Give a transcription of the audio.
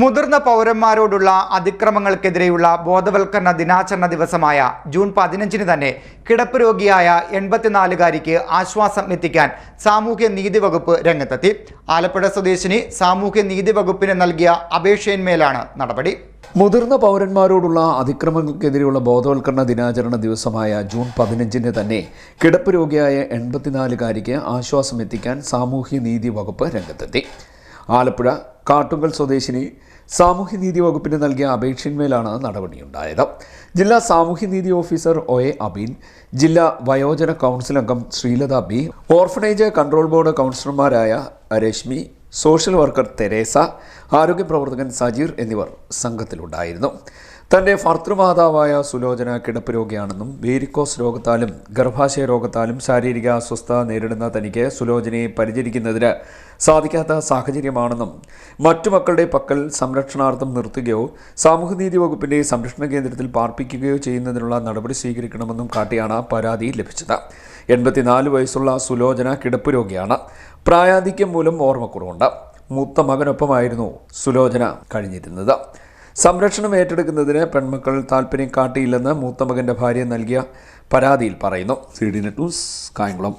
മുതിർന്ന പൗരന്മാരോടുള്ള അതിക്രമങ്ങൾക്കെതിരെയുള്ള ബോധവൽക്കരണ ദിനാചരണ ദിവസമായ ജൂൺ പതിനഞ്ചിന് തന്നെ കിടപ്പ് രോഗിയായ എൺപത്തിനാലുകാരിക്ക് ആശ്വാസം എത്തിക്കാൻ സാമൂഹ്യ നീതി വകുപ്പ് രംഗത്തെത്തി. ആലപ്പുഴ സ്വദേശിനി സാമൂഹ്യ നീതി വകുപ്പിന് നൽകിയ അപേക്ഷയിന്മേലാണ് നടപടി. മുതിർന്ന പൗരന്മാരോടുള്ള അതിക്രമങ്ങൾക്കെതിരെയുള്ള ബോധവൽക്കരണ ദിനാചരണ ദിവസമായ ജൂൺ പതിനഞ്ചിന് തന്നെ കിടപ്പ് രോഗിയായ എൺപത്തിനാലുകാരിക്ക് ആശ്വാസം എത്തിക്കാൻ സാമൂഹ്യ നീതി വകുപ്പ് രംഗത്തെത്തി. ആലപ്പുഴ കാട്ടുങ്കൽ സ്വദേശിനി സാമൂഹ്യനീതി വകുപ്പിന് നൽകിയ അപേക്ഷയിന്മേലാണ് നടപടിയുണ്ടായത്. ജില്ലാ സാമൂഹ്യനീതി ഓഫീസർ ഒ എ അബീൻ ജില്ലാ വയോജന കൗൺസിൽ അംഗം Sreelatha B orphanage control board കൗൺസിലർമാരായ രശ്മി സോഷ്യൽ വർക്കർ തെരേസ ആരോഗ്യ പ്രവർത്തകൻ സജീർ എന്നിവർ സംഘത്തിലുണ്ടായിരുന്നു. തന്റെ ഭർത്തൃമാതാവായ സുലോചന കിടപ്പ് രോഗിയാണെന്നും വേരിക്കോസ് രോഗത്താലും ഗർഭാശയ രോഗത്താലും ശാരീരിക അസ്വസ്ഥത നേരിടുന്ന തനിക്ക് സുലോചനയെ പരിചരിക്കുന്നതിന് സാധിക്കാത്ത സാഹചര്യമാണെന്നും മറ്റു മക്കളുടെ പക്കൽ സംരക്ഷണാർത്ഥം നിർത്തുകയോ സാമൂഹ്യനീതി വകുപ്പിന്റെ സംരക്ഷണ കേന്ദ്രത്തിൽ പാർപ്പിക്കുകയോ ചെയ്യുന്നതിനുള്ള നടപടി സ്വീകരിക്കണമെന്നും കാട്ടിയാണ് പരാതി ലഭിച്ചത്. എൺപത്തിനാല് വയസ്സുള്ള സുലോചന കിടപ്പ് രോഗിയാണ്. പ്രായാധിക്യം മൂലം ഓർമ്മക്കുറവുണ്ട്. മൂത്ത മകനൊപ്പമായിരുന്നു സുലോചന കഴിഞ്ഞിരുന്നത്. സംരക്ഷണം ഏറ്റെടുക്കുന്നതിന് പെൺമക്കൾ താല്പര്യം കാട്ടിയില്ലെന്ന് മൂത്ത മകന്റെ ഭാര്യ നൽകിയ പരാതിയിൽ പറയുന്നു. C D net news Kayamkulam.